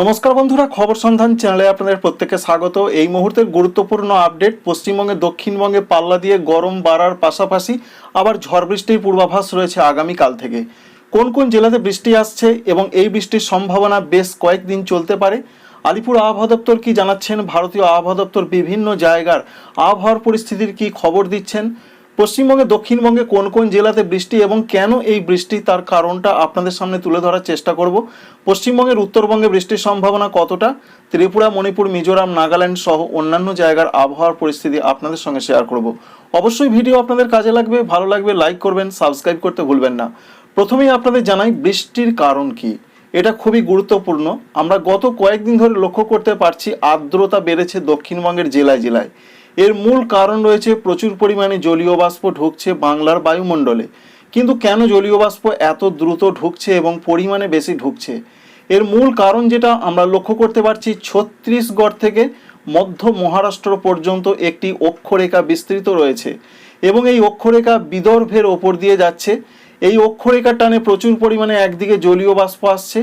নমস্কার বন্ধুরা, খবর সন্ধান চ্যানেলে আপনাদের প্রত্যেককে স্বাগত। এই মুহূর্তের গুরুত্বপূর্ণ আপডেট, পশ্চিমবঙ্গে, দক্ষিণবঙ্গে পাল্লা দিয়ে গরম বাড়ার পাশাপাশি আবার ঝড় বৃষ্টির পূর্বাভাস রয়েছে আগামীকাল থেকে। কোন কোন জেলাতে বৃষ্টি আসছে এবং এই বৃষ্টির সম্ভাবনা বেশ কয়েকদিন চলতে পারে? আলিপুর আবহাওয়া দপ্তর কি জানাচ্ছেন? ভারতীয় আবহাওয়া দপ্তর বিভিন্ন জায়গার আবহাওয়ার পরিস্থিতির কি খবর দিচ্ছেন? পশ্চিমবঙ্গে, দক্ষিণবঙ্গে কোন কোন জেলাতে বৃষ্টি এবং কেন এই বৃষ্টি তার কারণটা আপনাদের সামনে তুলে ধরার চেষ্টা করব। পশ্চিমবঙ্গের উত্তরবঙ্গে বৃষ্টির সম্ভাবনা কতটা? ত্রিপুরা, মণিপুর, মিজোরাম, নাগাল্যান্ড সহ অন্যান্য জায়গার আবহাওয়ার পরিস্থিতি আপনাদের সঙ্গে শেয়ার করব। অবশ্যই ভিডিও আপনাদের কাজে লাগবে, ভালো লাগবে, লাইক করবেন, সাবস্ক্রাইব করতে ভুলবেন না। প্রথমেই আপনাদের জানাই বৃষ্টির কারণ কি। এটা খুবই গুরুত্বপূর্ণ। আমরা গত কয়েকদিন ধরে লক্ষ্য করতে পারছি আর্দ্রতা বেড়েছে দক্ষিণবঙ্গের জেলায় জেলায়। এর মূল কারণ রয়েছে প্রচুর পরিমাণে জলীয় বাষ্প ঢুকছে বাংলার বায়ুমণ্ডলে। কিন্তু কেন জলীয় বাষ্প এত দ্রুত ঢুকছে এবং পরিমাণে বেশি ঢুকছে? এর মূল কারণ যেটা আমরা লক্ষ্য করতে পারছি, ছত্তিশগড় থেকে মধ্য মহারাষ্ট্র পর্যন্ত একটি অক্ষরেখা বিস্তৃত রয়েছে এবং এই অক্ষরেখা বিদর্ভের ওপর দিয়ে যাচ্ছে। এই অক্ষরেখার টানে প্রচুর পরিমাণে একদিকে জলীয় বাষ্প আসছে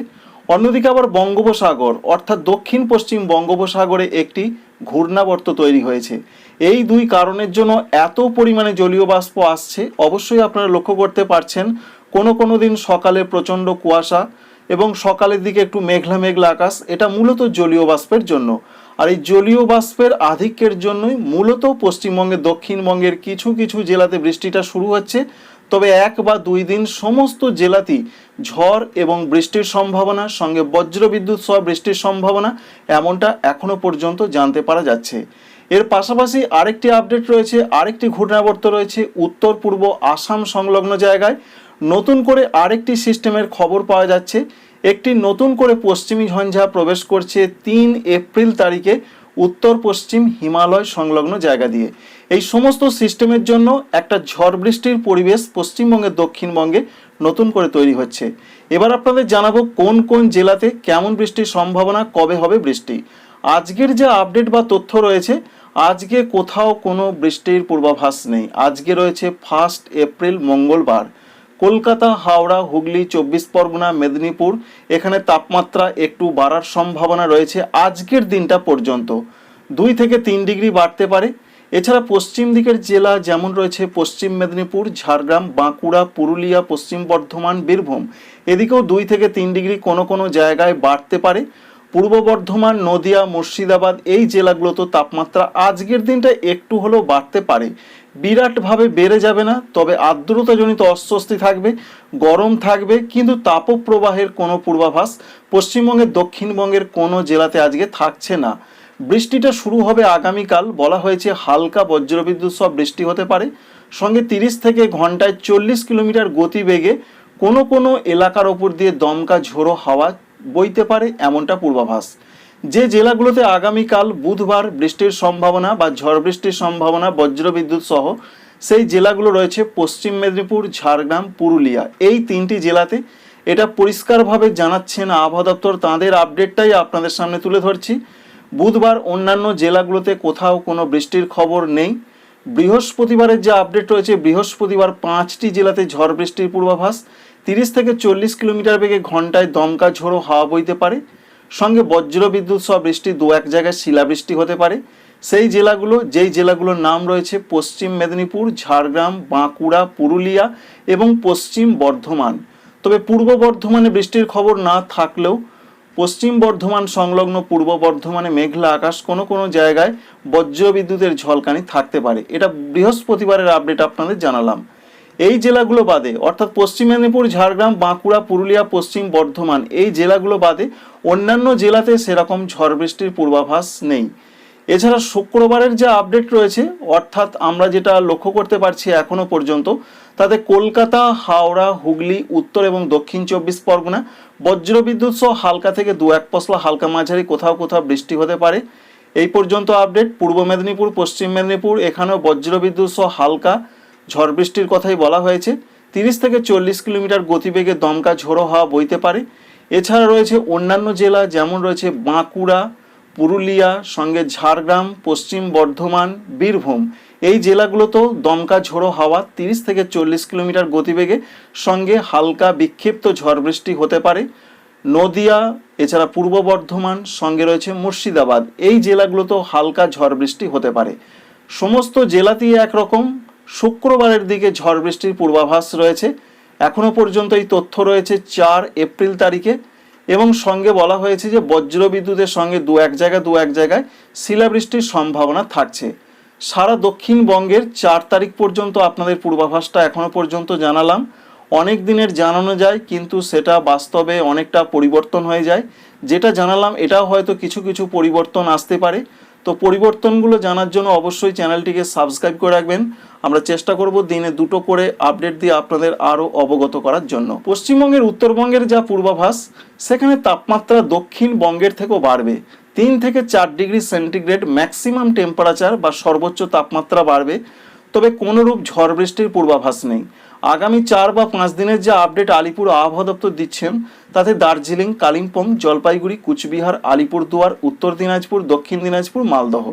অন্যদিকে আবার বঙ্গোপসাগর, অর্থাৎ দক্ষিণ পশ্চিম বঙ্গোপসাগরে একটি ঘূর্ণাবর্ত তৈরি হয়েছে। এই দুই কারণের জন্য এত পরিমাণে জলীয় বাষ্প আসছে। অবশ্যই আপনারা লক্ষ্য করতে পারছেন, কোনো কোনো দিন সকালে প্রচণ্ড কুয়াশা এবং সকালের দিকে একটু মেঘলা মেঘলা আকাশ, এটা মূলত জলীয় বাষ্পের জন্য। আর এই জলীয় বাষ্পের আধিক্যের জন্যই মূলত পশ্চিমবঙ্গের দক্ষিণবঙ্গের কিছু কিছু জেলাতে বৃষ্টিটা শুরু হচ্ছে। তবে এক বা দুই দিন সমস্ত জেলাতেই ঝড় এবং বৃষ্টির সম্ভাবনা, সঙ্গে বজ্রবিদ্যুৎ সহ বৃষ্টির সম্ভাবনা এমনটা এখনও পর্যন্ত জানতে পারা যাচ্ছে। এর পাশাপাশি আরেকটি আপডেট রয়েছে, আরেকটি ঘূর্ণাবর্ত রয়েছে উত্তর, পূর্ব আসাম সংলগ্ন জায়গায়। নতুন করে আরেকটি সিস্টেমের খবর পাওয়া যাচ্ছে, একটি নতুন করে পশ্চিমী ঝঞ্ঝা প্রবেশ করছে তিন এপ্রিল তারিখে উত্তর পশ্চিম হিমালয় সংলগ্ন জায়গা দিয়ে। এই সমস্ত সিস্টেমের জন্য একটা ঝড় বৃষ্টির পরিবেশ পশ্চিমবঙ্গের দক্ষিণবঙ্গে নতুন করে তৈরি হচ্ছে। এবার আপনাদের জানাব কোন কোন জেলাতে কেমন বৃষ্টির সম্ভাবনা, কবে হবে বৃষ্টি। আজকের যে আপডেট বা তথ্য রয়েছে, আজকে কোথাও কোনো বৃষ্টির পূর্বাভাস নেই। আজকে রয়েছে ফার্স্ট এপ্রিল মঙ্গলবার। কলকাতা, হাওড়া, হুগলি, চব্বিশ পরগনা, মেদিনীপুর, এখানে তাপমাত্রা একটু বাড়ার সম্ভাবনা রয়েছে আজকের দিনটা পর্যন্ত। দুই থেকে তিন ডিগ্রি বাড়তে পারে। এছাড়া পশ্চিম দিকের জেলা যেমন রয়েছে পশ্চিম মেদিনীপুর, ঝাড়গ্রাম, বাঁকুড়া, পুরুলিয়া, পশ্চিম বর্ধমান, বীরভূম। এদিকেও দুই থেকে তিন ডিগ্রি কোনো কোনো জায়গায় বাড়তে পারে। পূর্ব বর্ধমান, নদিয়া, মুর্শিদাবাদ এই জেলাগুলোতে তাপমাত্রা আজকের দিনটা একটু হলেও বাড়তে পারে। বিরাটভাবে বেড়ে যাবে না, তবে আর্দ্রতাজনিত অস্বস্তি থাকবে, গরম থাকবে, কিন্তু তাপপ্রবাহের কোনো পূর্বাভাস পশ্চিমবঙ্গের দক্ষিণবঙ্গের কোনো জেলাতে আজকে থাকছে না। বৃষ্টিটা শুরু হবে আগামীকাল। বলা হয়েছে হালকা বজ্রবিদ্যুৎ সব বৃষ্টি হতে পারে। সঙ্গে তিরিশ থেকে ঘন্টায় চল্লিশ কিলোমিটার গতিবেগে কোনো কোনো এলাকার ওপর দিয়ে দমকা ঝোড়ো হাওয়া বইতে পারে এমনটা পূর্বাভাস। যে জেলাগুলোতে আগামীকাল বুধবার বৃষ্টির সম্ভাবনা বা ঝড় বৃষ্টির সম্ভাবনা বজ্রবিদ্যুৎ সহ, সেই জেলাগুলো রয়েছে পশ্চিম মেদিনীপুর, ঝাড়গ্রাম, পুরুলিয়া। এই তিনটি জেলাতে এটা পরিষ্কারভাবে জানাচ্ছেন আবহাওয়া দপ্তর। তাঁদের আপডেটটাই আপনাদের সামনে তুলে ধরছি। বুধবার অন্যান্য জেলাগুলোতে কোথাও কোনো বৃষ্টির খবর নেই। বৃহস্পতিবারের যে আপডেট রয়েছে, বৃহস্পতিবার পাঁচটি জেলাতে ঝড় বৃষ্টির পূর্বাভাস। তিরিশ থেকে চল্লিশ কিলোমিটার বেগে ঘন্টায় দমকা ঝোড়ো হাওয়া বইতে পারে। সঙ্গে বজ্র বিদ্যুৎ সহ বৃষ্টি দু এক জায়গায় শিলাবৃষ্টি হতে পারে। সেই জেলাগুলো, যেই জেলাগুলোর নাম রয়েছে, পশ্চিম মেদিনীপুর, ঝাড়গ্রাম, বাঁকুড়া, পুরুলিয়া এবং পশ্চিম বর্ধমান। তবে পূর্ব বর্ধমানে বৃষ্টির খবর না থাকলেও পশ্চিম বর্ধমান সংলগ্ন পূর্ব বর্ধমানে মেঘলা আকাশ কোনো কোনো জায়গায় বজ্র বিদ্যুতের ঝলকানি থাকতে পারে। এটা বৃহস্পতিবারের আপডেট আপনাদের জানালাম। এই জেলাগুলো বাদে, অর্থাৎ পশ্চিম মেদিনীপুর, ঝাড়গ্রাম, বাঁকুড়া, পুরুলিয়া, পশ্চিম বর্ধমান এই জেলাগুলো বাদে অন্যান্য জেলাতে সেরকম ঝড় বৃষ্টির পূর্বাভাস নেই। এছাড়া শুক্রবারের যে আপডেট রয়েছে, অর্থাৎ আমরা যেটা লক্ষ্য করতে পারছি এখনও পর্যন্ত, তাতে কলকাতা, হাওড়া, হুগলি, উত্তর এবং দক্ষিণ চব্বিশ পরগনা, বজ্রবিদ্যুৎ সহ হালকা থেকে দু এক পশলা হালকা মাঝারি কোথাও কোথাও বৃষ্টি হতে পারে। এই পর্যন্ত আপডেট পূর্ব মেদিনীপুর, পশ্চিম মেদিনীপুর, এখানেও বজ্রবিদ্যুৎ সহ হালকা ঝড় বৃষ্টির কথাই বলা হয়েছে। তিরিশ থেকে চল্লিশ কিলোমিটার গতিবেগে দমকা ঝোড়ো হাওয়া বইতে পারে। এছাড়া রয়েছে অন্যান্য জেলা যেমন রয়েছে বাঁকুড়া পুরুলিয়া, সঙ্গে ঝাড়গ্রাম, পশ্চিম বর্ধমান, বীরভূম। এই জেলাগুলোতেও দমকা ঝোড়ো হাওয়া তিরিশ থেকে চল্লিশ কিলোমিটার গতিবেগে, সঙ্গে হালকা বিক্ষিপ্ত ঝড় বৃষ্টি হতে পারে। নদিয়া, এছাড়া পূর্ব বর্ধমান, সঙ্গে রয়েছে মুর্শিদাবাদ। এই জেলাগুলোতেও হালকা ঝড় বৃষ্টি হতে পারে। সমস্ত জেলাতেই একরকম। শুক্রবারের দিকে ঝড় বৃষ্টির পূর্বাভাস রয়েছে। এখনও পর্যন্ত এই তথ্য রয়েছে চার এপ্রিল তারিখে। এবং সঙ্গে বলা হয়েছে যে বজ্র বিদ্যুতের সঙ্গে দু এক জায়গায় দু এক জায়গায় শিলাবৃষ্টির সম্ভাবনা থাকছে। সারা দক্ষিণবঙ্গের চার তারিখ পর্যন্ত আপনাদের পূর্বাভাসটা এখনও পর্যন্ত জানালাম। অনেক দিনের জানানো যায়, কিন্তু সেটা বাস্তবে অনেকটা পরিবর্তন হয়ে যায়। যেটা জানালাম, এটাও হয়তো কিছু কিছু পরিবর্তন আসতে পারে। তো পরিবর্তনগুলো জানার জন্য অবশ্যই চ্যানেলটিকে সাবস্ক্রাইব করে রাখবেন। আমরা চেষ্টা করব দিনে দুটো করে আপডেট দিয়ে আপনাদের আরও অবগত করার জন্য। পশ্চিমবঙ্গের, উত্তরবঙ্গের যা পূর্বাভাস, সেখানে তাপমাত্রা দক্ষিণবঙ্গের থেকেও বাড়বে। তিন থেকে চার ডিগ্রি সেন্টিগ্রেড ম্যাক্সিমাম টেম্পারেচার বা সর্বোচ্চ তাপমাত্রা বাড়বে। তবে কোনোরূপ ঝড় বৃষ্টির পূর্বাভাস নেই। আগামী চার বা পাঁচ দিনের যে আপডেট আলিপুর আবহাওয়া দপ্তর দিচ্ছেন, তাতে দার্জিলিং, কালিম্পং, জলপাইগুড়ি, কুচবিহার, আলিপুরদুয়ার, উত্তর দিনাজপুর, দক্ষিণ দিনাজপুর, মালদহ।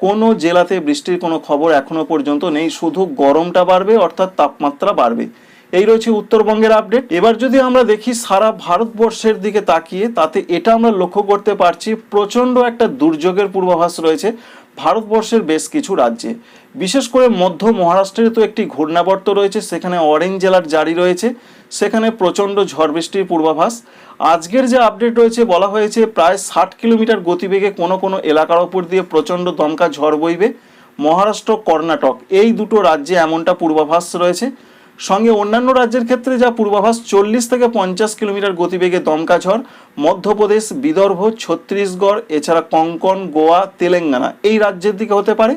কোনো জেলাতে বৃষ্টির কোনো খবর এখনও পর্যন্ত নেই। শুধু গরমটা বাড়বে, অর্থাৎ তাপমাত্রা বাড়বে। এই রয়েছে উত্তরবঙ্গের আপডেট। এবার যদি আমরা দেখি সারা ভারতবর্ষের দিকে তাকিয়ে, তাতে এটা আমরা লক্ষ্য করতে পারছি, প্রচণ্ড একটা দুর্যোগের পূর্বাভাস রয়েছে। ভারতবর্ষের বেশ কিছু রাজ্যে। বিশেষ করে মধ্য মহারাষ্ট্রের তো একটি ঘূর্ণাবর্ত রয়েছে, সেখানে অরেঞ্জ জেলার জারি রয়েছে, সেখানে প্রচণ্ড ঝড় বৃষ্টির পূর্বাভাস। আজকের যে আপডেট রয়েছে, বলা হয়েছে প্রায় ষাট কিলোমিটার গতিবেগে কোনো কোনো এলাকার ওপর দিয়ে প্রচণ্ড দমকা ঝড় বইবে। মহারাষ্ট্র, কর্ণাটক, এই দুটো রাজ্যে এমনটা পূর্বাভাস রয়েছে। সঙ্গে অন্যান্য রাজ্যের ক্ষেত্রে যা পূর্বাভাস চল্লিশ থেকে পঞ্চাশ কিলোমিটার গতিবেগে দমকা ঝড় মধ্যপ্রদেশ, বিদর্ভ, ছত্তিশগড়, এছাড়া কঙ্কন, গোয়া, তেলেঙ্গানা এই রাজ্যের দিকে হতে পারে।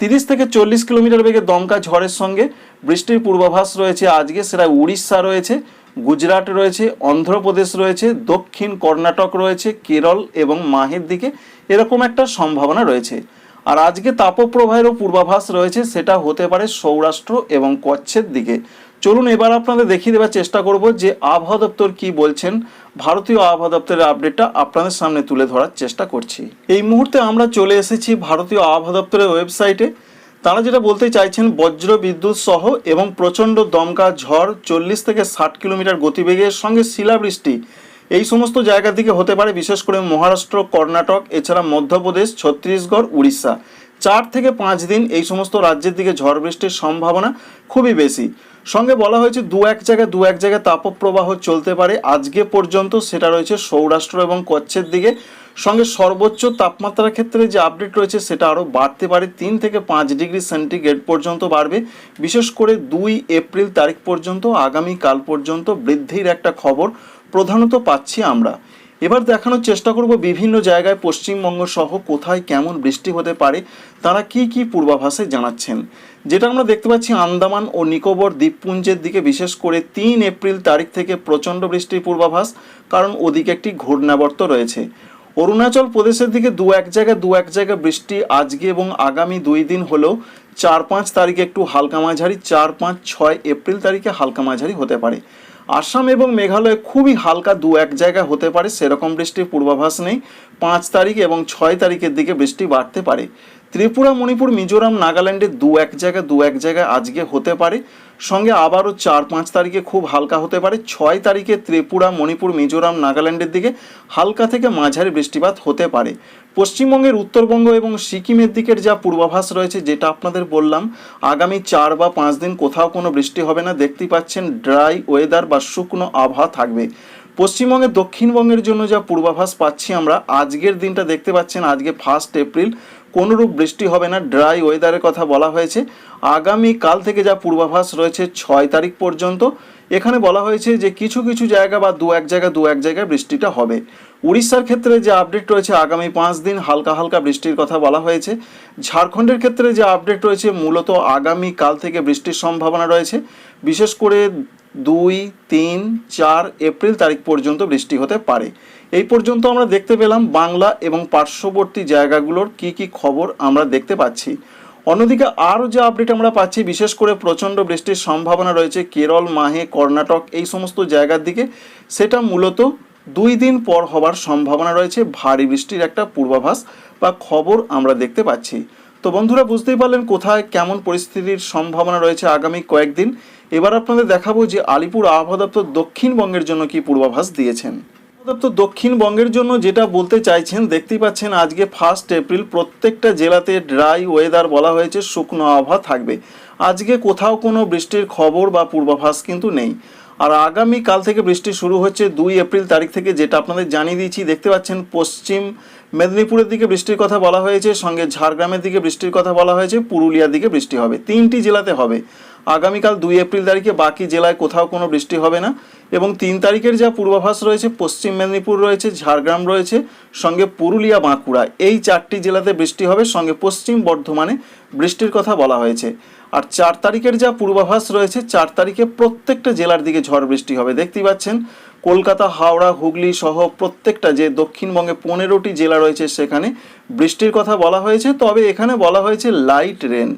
তিরিশ থেকে চল্লিশ কিলোমিটার বেগে দমকা ঝড়ের সঙ্গে বৃষ্টির পূর্বাভাস রয়েছে আজকে সেটা উড়িষ্যা রয়েছে, গুজরাট রয়েছে, অন্ধ্রপ্রদেশ রয়েছে, দক্ষিণ কর্ণাটক রয়েছে, কেরল এবং মাহের দিকে এরকম একটা সম্ভাবনা রয়েছে। আর আজকে তাপপ্রবাহেরও পূর্বাভাস রয়েছে, সেটা হতে পারে সৌরাষ্ট্র এবং কচ্ছের দিকে। চলুন এবার আপনাদের দেখিয়ে দেওয়ার চেষ্টা করব যে আবহাওয়া দপ্তর কি বলছেন। ভারতীয় আবহাওয়া দপ্তরের আপডেটটা আপনাদের সামনে তুলে ধরার চেষ্টা করছি। এই মুহূর্তে আমরা চলে এসেছি ভারতীয় আবহাওয়া দপ্তরের ওয়েবসাইটে। তারা যেটা বলতে চাইছেন, বজ্র বিদ্যুৎ সহ এবং প্রচণ্ড দমকা ঝড় চল্লিশ থেকে ষাট কিলোমিটার গতিবেগের সঙ্গে শিলাবৃষ্টি এই সমস্ত জায়গা থেকে হতে পারে বিশেষ করে মহারাষ্ট্র, কর্ণাটক, এছাড়া মধ্যপ্রদেশ, ছত্তিশগড়, উড়িষ্যা। চার থেকে পাঁচ দিন এই সমস্ত রাজ্যের দিকে ঝড় বৃষ্টির সম্ভাবনা খুবই বেশি। সঙ্গে বলা হয়েছে দু এক জায়গায় দু এক জায়গায় তাপপ্রবাহ চলতে পারে। আজকে পর্যন্ত সেটা রয়েছে সৌরাষ্ট্র এবং কচ্ছের দিকে। সঙ্গে সর্বোচ্চ তাপমাত্রার ক্ষেত্রে যে আপডেট রয়েছে সেটা আরও বাড়তে পারে। তিন থেকে পাঁচ ডিগ্রি সেন্টিগ্রেড পর্যন্ত বাড়বে। বিশেষ করে দুই এপ্রিল তারিখ পর্যন্ত আগামী কাল পর্যন্ত বৃদ্ধির একটা খবর প্রধানত পাচ্ছি আমরা। এবার দেখানোর চেষ্টা করব বিভিন্ন জায়গায় পশ্চিমবঙ্গ সহ কোথায় কেমন বৃষ্টি হতে পারে, তারা কি কি পূর্বাভাসে জানাচ্ছেন। যেটা আমরা দেখতে পাচ্ছি আন্দামান ও নিকোবর দ্বীপপুঞ্জের দিকে, বিশেষ করে তিন এপ্রিল তারিখ থেকে প্রচণ্ড বৃষ্টির পূর্বাভাস, কারণ ওদিকে একটি ঘূর্ণাবর্ত রয়েছে। অরুণাচল প্রদেশের দিকে দু এক জায়গায় দু এক জায়গায় বৃষ্টি আজকে এবং আগামী দুই দিন হলেও চার পাঁচ তারিখে একটু হালকা মাঝারি, চার পাঁচ ছয় এপ্রিল তারিখে হালকা মাঝারি হতে পারে। আসাম এবং মেঘালয়ে খুবই হালকা দু এক জায়গায় হতে পারে, সেরকম বৃষ্টির পূর্বাভাস নেই। পাঁচ তারিখ এবং ছয় তারিখের দিকে বৃষ্টি বাড়তে পারে। ত্রিপুরা, মণিপুর, মিজোরাম, নাগাল্যান্ডে দু এক জায়গায়, দু এক জায়গায় আজকে হতে পারে। সঙ্গে আবারও চার পাঁচ তারিখে খুব হালকা হতে পারে। ছয় তারিখে ত্রিপুরা, মণিপুর, মিজোরাম, নাগাল্যান্ডের দিকে হালকা থেকে মাঝারি বৃষ্টিপাত হতে পারে। পশ্চিমবঙ্গের উত্তরবঙ্গ এবং সিকিমের দিকের যা পূর্বাভাস রয়েছে, যেটা আপনাদের বললাম, আগামী চার বা পাঁচ দিন কোথাও কোনো বৃষ্টি হবে না। দেখতেই পাচ্ছেন, ড্রাই ওয়েদার বা শুকনো আবহাওয়া থাকবে। পশ্চিমবঙ্গের দক্ষিণবঙ্গের জন্য যা পূর্বাভাস পাচ্ছি আমরা, আজকের দিনটা দেখতে পাচ্ছেন, আজকে ফার্স্ট এপ্রিল কোনোরূপ বৃষ্টি হবে না, ড্রাই ওয়েদারের কথা বলা হয়েছে। আগামী কাল থেকে যা পূর্বাভাস রয়েছে, ছয় তারিখ পর্যন্ত। এখানে বলা হয়েছে যে কিছু কিছু জায়গা বা দু এক জায়গা, দু এক জায়গায় বৃষ্টিটা হবে। উড়িষ্যার ক্ষেত্রে যে আপডেট রয়েছে, আগামী পাঁচ দিন হালকা হালকা বৃষ্টির কথা বলা হয়েছে। ঝাড়খণ্ডের ক্ষেত্রে যে আপডেট রয়েছে, মূলত আগামী কাল থেকে বৃষ্টির সম্ভাবনা রয়েছে। বিশেষ করে দুই, তিন, চার এপ্রিল তারিখ পর্যন্ত বৃষ্টি হতে পারে। এই পর্যন্ত আমরা দেখতে পেলাম বাংলা এবং পার্শ্ববর্তী জায়গাগুলোর কি কি খবর আমরা দেখতে পাচ্ছি। অন্যদিকে আরও যে আপডেট আমরা পাচ্ছি, বিশেষ করে প্রচণ্ড বৃষ্টির সম্ভাবনা রয়েছে কেরল, মাহে, কর্ণাটক, এই সমস্ত জায়গার দিকে। সেটা মূলত দুই দিন পর হবার সম্ভাবনা রয়েছে, ভারী বৃষ্টির একটা পূর্বাভাস বা খবর আমরা দেখতে পাচ্ছি। তো বন্ধুরা, বুঝতেই পারলেন কোথায় কেমন পরিস্থিতির সম্ভাবনা রয়েছে আগামী কয়েকদিন। এবার আপনাদের দেখাবো যে আলিপুর আবহাওয়া দপ্তর দক্ষিণবঙ্গের জন্য কি পূর্বাভাস দিয়েছেন। তো দক্ষিণবঙ্গের জন্য যেটা বলতে চাইছেন, দেখতেই পাচ্ছেন আজকে ফার্স্ট এপ্রিল প্রত্যেকটা জেলাতে ড্রাই ওয়েদার বলা হয়েছে, শুকনো আবহাওয়া থাকবে। আজকে কোথাও কোনো বৃষ্টির খবর বা পূর্বাভাস কিন্তু নেই। আর আগামী কাল থেকে বৃষ্টি শুরু হচ্ছে দুই এপ্রিল তারিখ থেকে, যেটা আপনাদের জানিয়ে দিয়েছি। দেখতে পাচ্ছেন পশ্চিম মেদিনীপুরের দিকে বৃষ্টির কথা বলা হয়েছে, সঙ্গে ঝাড়গ্রামের দিকে বৃষ্টির কথা বলা হয়েছে, পুরুলিয়ার দিকে বৃষ্টি হবে। তিনটি জেলাতে হবে। আগামীকাল দুই এপ্রিল তারিখে বাকি জেলায় কোথাও কোনো বৃষ্টি হবে না এবং তিন তারিখের যা পূর্বাভাস রয়েছে, পশ্চিম মেদিনীপুর রয়েছে, ঝাড়গ্রাম রয়েছে, সঙ্গে পুরুলিয়া, বাঁকুড়া, এই চারটি জেলাতে বৃষ্টি হবে, সঙ্গে পশ্চিম বর্ধমানে বৃষ্টির কথা বলা হয়েছে। আর চার তারিখের যা পূর্বাভাস রয়েছে, চার তারিখে প্রত্যেকটা জেলার দিকে ঝড় বৃষ্টি হবে। দেখতেই পাচ্ছেন কলকাতা, হাওড়া, হুগলি সহ প্রত্যেকটা যে দক্ষিণবঙ্গে পনেরোটি জেলা রয়েছে সেখানে বৃষ্টির কথা বলা হয়েছে, তবে এখানে বলা হয়েছে লাইট রেন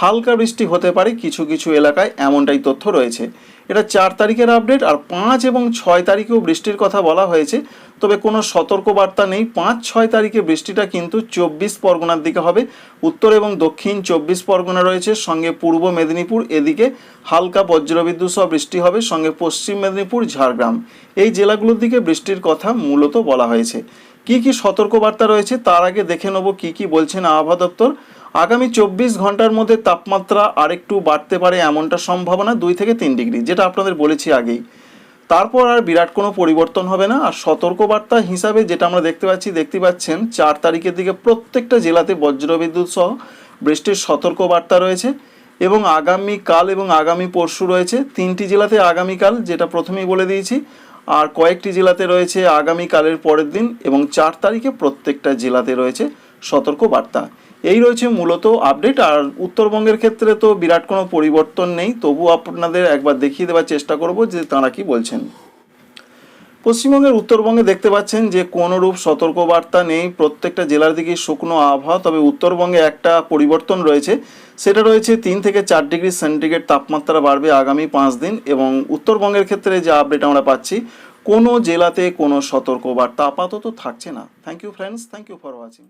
হালকা বৃষ্টি হতে পারে কিছু কিছু এলাকায়, এমনটাই তথ্য রয়েছে। এটা চার তারিখের আপডেট আর পাঁচ এবং ছয় তারিখেও বৃষ্টির কথা বলা হয়েছে। তবে কোনো সতর্কবার্তা নেই। পাঁচ, ছয় তারিখে বৃষ্টিটা কিন্তু চব্বিশ পরগনার দিকে হবে। উত্তর এবং দক্ষিণ চব্বিশ পরগনা রয়েছে, সঙ্গে পূর্ব মেদিনীপুর, এদিকে হালকা বজ্রবিদ্যুৎ সহ বৃষ্টি হবে, সঙ্গে পশ্চিম মেদিনীপুর, ঝাড়গ্রাম। এই জেলাগুলোর দিকে বৃষ্টির কথা মূলত বলা হয়েছে। কি কি সতর্কবার্তা রয়েছে তার আগে দেখে নেব কি কি বলছেন আবহাওয়া দপ্তর। আগামী চব্বিশ ঘণ্টার মধ্যে তাপমাত্রা আরেকটু বাড়তে পারে এমনটা সম্ভাবনা দুই থেকে তিন ডিগ্রি, যেটা আপনাদের বলেছি আগেই। তারপর আর বিরাট কোনো পরিবর্তন হবে না, আর সতর্কবার্তা হিসাবে যেটা আমরা দেখতে পাচ্ছি, দেখতে পাচ্ছেন চার তারিখের দিকে প্রত্যেকটা জেলাতে বজ্রবিদ্যুৎ সহ বৃষ্টির সতর্কবার্তা রয়েছে এবং আগামী কাল এবং আগামী পরশু রয়েছে তিনটি জেলাতে আগামীকাল, যেটা প্রথমেই বলে দিয়েছি, আর কয়েকটি জেলাতে রয়েছে আগামীকালের পরের দিন এবং চার তারিখে প্রত্যেকটা জেলাতে রয়েছে সতর্কবার্তা। এই রয়েছে মূলত আপডেট আর উত্তরবঙ্গের ক্ষেত্রে তো বিরাট কোনো পরিবর্তন নেই, তবু আপনাদের একবার দেখিয়ে দেওয়ার চেষ্টা করব যে তাঁরা কি বলছেন। পশ্চিমবঙ্গের উত্তরবঙ্গে দেখতে পাচ্ছেন যে কোনোরূপ সতর্কবার্তা নেই, প্রত্যেকটা জেলার দিকে শুকনো আবহাওয়া, তবে উত্তরবঙ্গে একটা পরিবর্তন রয়েছে, সেটা রয়েছে তিন থেকে চার ডিগ্রি সেন্টিগ্রেড তাপমাত্রা বাড়বে আগামী পাঁচ দিন, এবং উত্তরবঙ্গের ক্ষেত্রে যে আপডেট আমরা পাচ্ছি, কোনো জেলাতে কোনো সতর্কবার্তা আপাতত থাকছে না। Thank you friends thank you for watching